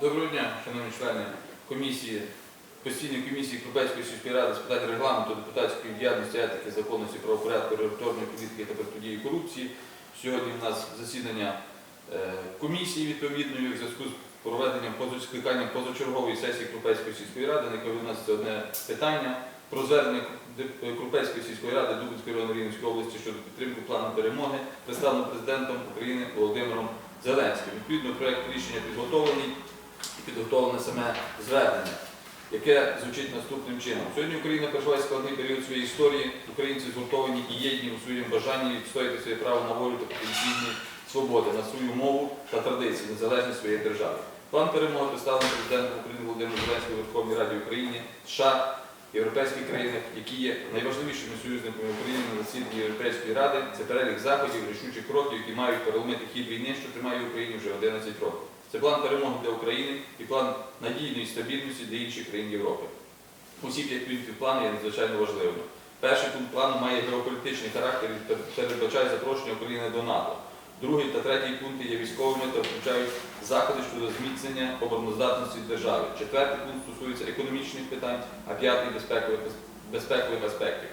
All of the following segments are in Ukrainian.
Доброго дня, шановні члени комісії, постійної комісії Крупецької сільської ради з питань регламенту, депутатської діяльності, етики, законності, правопорядку, регуляторної політики та протидії корупції. Сьогодні у нас засідання е, комісії відповідної в зв'язку з проведенням скликанням позачергової сесії Крупецької сільської ради, на нас це одне питання про звернення Крупецької сільської ради Дубинської району Рівненської області щодо підтримки плану перемоги, представлено президентом України Володимиром Зеленським. Відповідно, проект рішення підготовлений і підготовлене саме звернення, яке звучить наступним чином. Сьогодні Україна переживає складний період своєї історії. Українці згуртовані і єдні у своєму бажанні відстояти своє право на волю та потенційні свободи, на свою мову та традиції, незалежність своєї держави. План перемоги представлений президентом України Володимиром Зеленським Верховній Раді України, США, європейських країнах, які є найважливішими союзниками України на засіданні Європейської ради. Це перелік заходів, рішучих кроків, які мають переломити хід війни, що тримає Україну вже 11 років. Це план перемоги для України і план надійної стабільності для інших країн Європи. Усі п'ять пунктів плану є надзвичайно важливими. Перший пункт плану має геополітичний характер і передбачає запрошення України до НАТО. Другий та третій пункти є військовими та включають заходи щодо зміцнення обороноздатності держави. Четвертий пункт стосується економічних питань, а п'ятий безпекових, безпекових аспектів.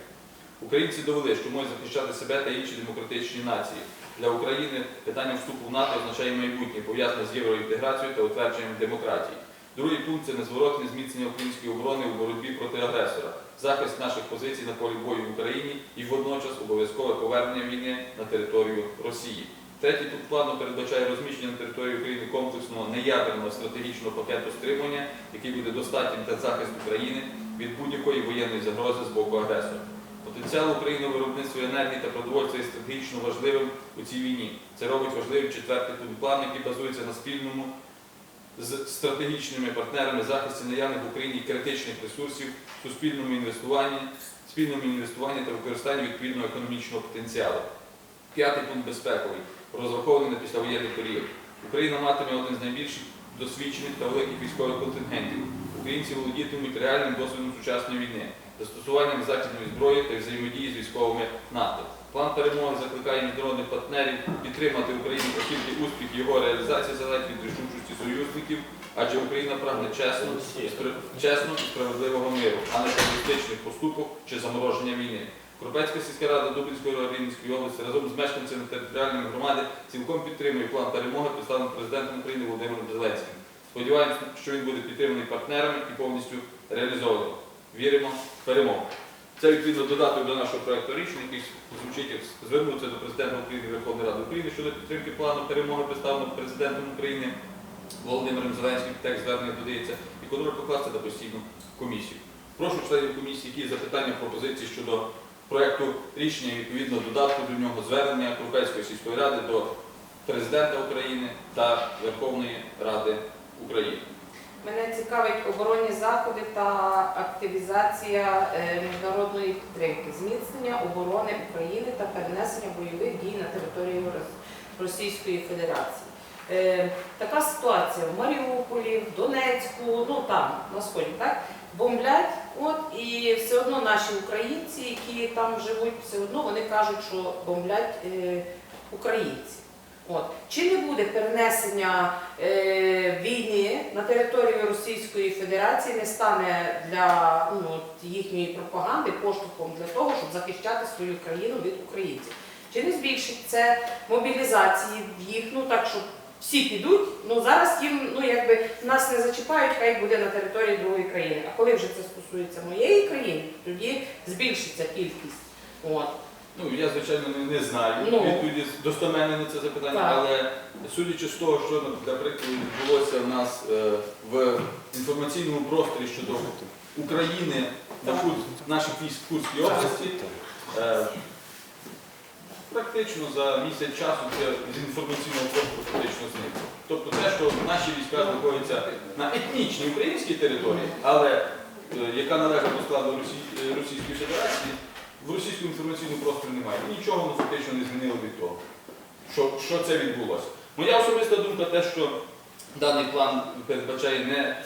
Українці довели, що можуть захищати себе та інші демократичні нації. Для України питання вступу в НАТО означає майбутнє, пов'язане з євроінтеграцією та утвердженням демократії. Другий пункт це незворотне зміцнення української оборони у боротьбі проти агресора, захист наших позицій на полі бою в Україні і водночас обов'язкове повернення війни на територію Росії. Третій пункт плану передбачає розміщення на території України комплексного неядерного стратегічного пакету стримування, який буде достатнім для захисту країни від будь-якої воєнної загрози з боку агресора. Потенціал України у виробництві енергії та продовольства є стратегічно важливим у цій війні. Це робить важливим четвертий пункт плану, який базується на спільному з стратегічними партнерами захисті наявних в Україні критичних ресурсів, суспільному інвестуванні, спільному інвестуванні та використанні відповідного економічного потенціалу. П'ятий пункт безпековий, розрахований на післявоєнний період. Україна матиме один з найбільших досвідчених та великих військових контингентів. Українці володітимуть реальним досвідом сучасної війни, застосуванням західної зброї та взаємодії з військовими НАТО. План перемоги закликає міжнародних партнерів підтримати Україну, оскільки успіх його реалізації залежить від рішучості союзників, адже Україна прагне чесно, чесно і справедливого миру, а не терористичних поступок чи замороження війни. Кропецька сільська рада Дубинської Рівненської області разом з мешканцями територіальної громади цілком підтримує план перемоги, представлений президентом України Володимиром Зеленським. Сподіваємося, що він буде підтриманий партнерами і повністю реалізований. Віримо в перемогу. Це відповідно додаток до нашого проекту рішення, який звучить як звернутися до президента України Верховної Ради України щодо підтримки плану перемоги, представленого президентом України Володимиром Зеленським. Текст звернення додається і контроль покласти на постійну комісію. Прошу членів комісії, які є запитання, пропозиції щодо проекту рішення відповідно додатку до нього звернення Крупецької сільської ради до президента України та Верховної Ради України. Мене цікавить оборонні заходи та активізація е, міжнародної підтримки, зміцнення оборони України та перенесення бойових дій на територію Російської Федерації. Е, Така ситуація в Маріуполі, в Донецьку, ну там на сході, так бомблять. От і все одно наші українці, які там живуть, все одно вони кажуть, що бомблять е, українці. От. Чи не буде перенесення е, війни на територію Російської Федерації, не стане для ну, їхньої пропаганди поштовхом для того, щоб захищати свою країну від українців? Чи не збільшить це мобілізації їх, ну так, щоб всі підуть, ну зараз їм ну, якби, нас не зачіпають, хай буде на території другої країни. А коли вже це стосується моєї країни, тоді збільшиться кількість. От. Ну, я, звичайно, не, не знаю Ну. відповіді достеменно на це запитання, Так. але судячи з того, що, для прикладу, відбулося в нас е, в інформаційному просторі щодо України Так. Курс- наших військ в Курській області, е, практично за місяць часу це з інформаційного простору фактично зникло. Тобто те, що наші війська знаходяться на етнічній українській території, але е, яка належить до складу е, Російської Федерації, в російському інформаційному просторі немає. І нічого воно фактично не змінило від того, що, що це відбулося. Моя особиста думка те, що даний план передбачає не,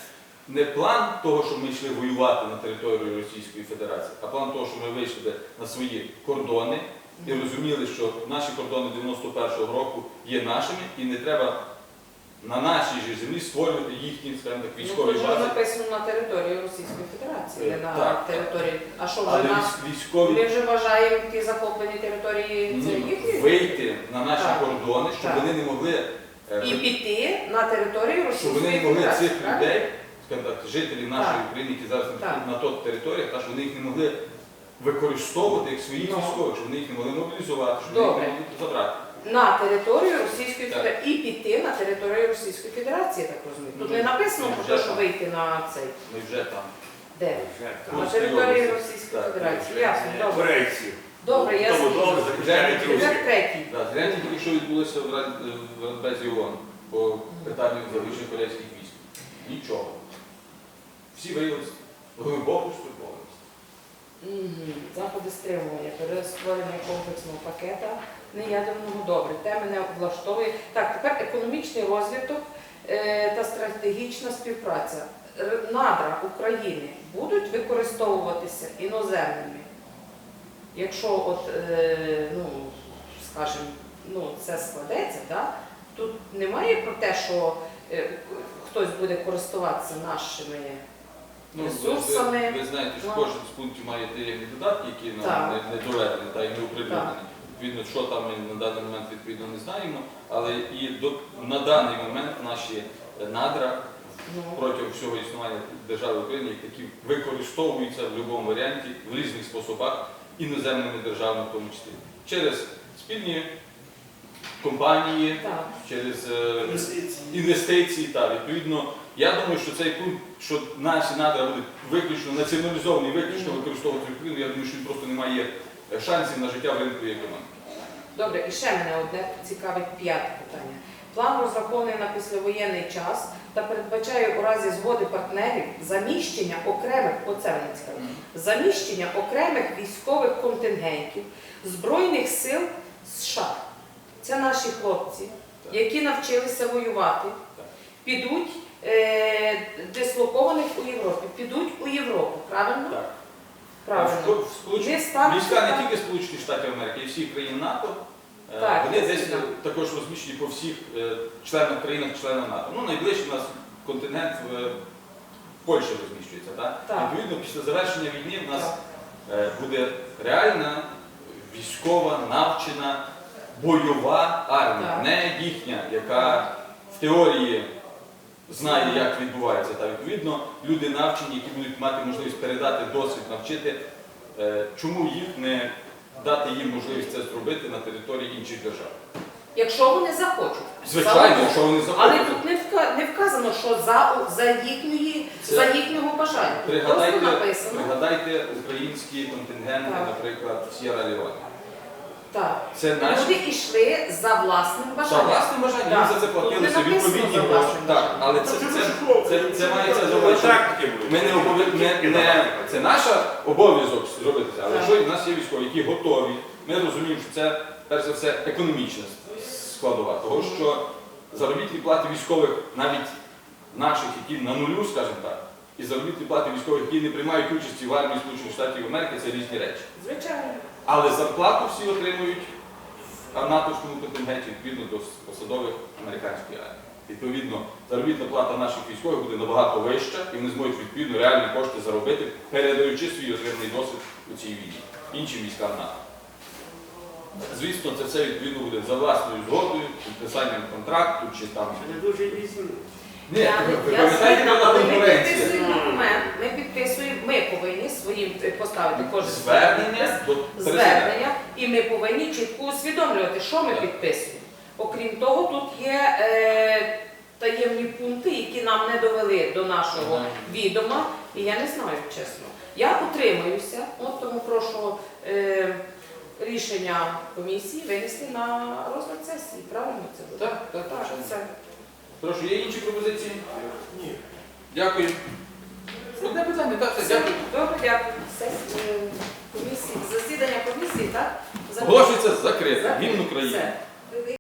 не план того, що ми йшли воювати на територію Російської Федерації, а план того, що ми вийшли на свої кордони і розуміли, що наші кордони 91-го року є нашими і не треба на нашій же землі створювати їхні, скажімо так, Ну, військові же бази. написано на території Російської Федерації, не на Так. території. А що вже Але нас? військові Ми вже вважаємо ті захоплені території це їхні. вийти на наші Так. кордони, щоб Так. вони не могли е, І піти на територію щоб Російської вони не могли цих правильно? людей, скажімо так, жителів нашої Так. України, які зараз Так. на тот територіях, та, щоб вони їх не могли використовувати як своїх Ну. військових, щоб вони їх не могли мобілізувати, щоб вони їх не могли забрати. На територію Російської Так. Федерації і піти на територію Російської Федерації, я так розумію. Тут не написано про те, що вийти на цей. Ми вже там. Де? На території Російської Федерації. Ясно, добре. Добре, я добре Вже- третій. Тільки, що відбулося в Рад- в Радбезі ООН по питанню залишення корейських військ. Нічого. Всі виявилися глибоко стурбованості. Заходи стримування, перестворення комплексного пакета неядерного добре. Те мене влаштовує. Так, тепер економічний розвиток е, та стратегічна співпраця. Надра України будуть використовуватися іноземними. Якщо от, е, ну, скажімо, ну, це складеться, да? тут немає про те, що е, хтось буде користуватися нашими. Ну, ви- Ресурсами. Ви, ви знаєте, що кожен з пунктів має таємні додатки, які нам Так. не, не доведені та й не оприлюднені. Відповідно, що там ми на даний момент відповідно не знаємо, але і до, на даний момент наші е, надра Ну, протягом всього існування держави України як такі використовуються в будь-якому варіанті в різних способах іноземними державами в тому числі. Через спільні компанії, так. через е, інвестиції. Та, відповідно, я думаю, що цей пункт, що наші надра будуть виключно націоналізовані, виключно використовувати Україну, я думаю, що він просто не має е, шансів на життя в ринку і економіці. Добре, і ще мене одне цікавить п'яте питання. План розрахований на післявоєнний час та передбачає у разі згоди партнерів заміщення окремих, оце цікавить, заміщення окремих військових контингентів Збройних сил США. Це наші хлопці, які навчилися воювати, підуть дислокованих у Європі, підуть у Європу, правильно? Так. Правильно. В Сполу- в Сполучених- Не стануть Війська не тільки Сполучених Штатів Америки, і всіх країн НАТО. е, Так, Вони десь дійсно. е, також розміщені по всіх е, членах країнах членах НАТО. Ну, найближчий у нас континент в е, Польщі розміщується. Так? Так. Відповідно, після завершення війни в нас Так. е, буде реальна військова, навчена, бойова армія, Так. не їхня, яка в теорії знає, як відбувається. Та відповідно люди навчені, які будуть мати можливість передати досвід, навчити, е, чому їх не дати їм можливість це зробити на території інших держав. Якщо вони захочуть. Звичайно, якщо вони захочуть. Але тут не, вка- не вказано, що за, за, їхньої, Це- за їхнього бажання. Пригадайте, написано. пригадайте українські контингенти, Так. наприклад, в Сєра Леоне. Так. Це наші Люди йшли за власним За бажанням. власним бажанням, за це Тут платилися не написано відповідні за гроші. власним Так, бажанням. але це, це, це, це мається. Практики будуть. Ми не обов'я- не, не, це наш обов'язок зробити це, але Так. що в нас є військові, які готові. Ми розуміємо, що це перш за все економічна складова, того що заробітні плати військових, навіть наших, які на нулю, скажімо так, і заробітні плати військових, які не приймають участі в армії Сполучених Штатів Америки, це різні речі. Звичайно. Але зарплату всі отримують в натовському контингенті відповідно до посадових американської армії. Відповідно, заробітна плата наших військових буде набагато вища, і вони зможуть відповідно реальні кошти заробити, передаючи свій отриманий досвід у цій війні іншим військам НАТО. Звісно, це все відповідно буде за власною згодою, підписанням контракту чи там. Вони дуже різні. Ні, я, ви я пам'ятаєте, згідна, яка але ми підписуємо документ, ми підписуємо, ми повинні своїм е, поставити кожен Звернення до президента. звернення, і ми повинні чітко усвідомлювати, що ми підписуємо. Окрім того, тут є е, таємні пункти, які нам не довели до нашого Ага. відома, і я не знаю, чесно. Я утримаюся, от тому прошу е, рішення комісії винести на розгляд сесії. Правильно це буде? Так, так, Так, це. Прошу, є інші пропозиції? Ні. Дякую. Одне питання, так, все, дякую. добре, дякую. Е, комісії, засідання комісії, так? Оголошується закрите. Гімн України. Все.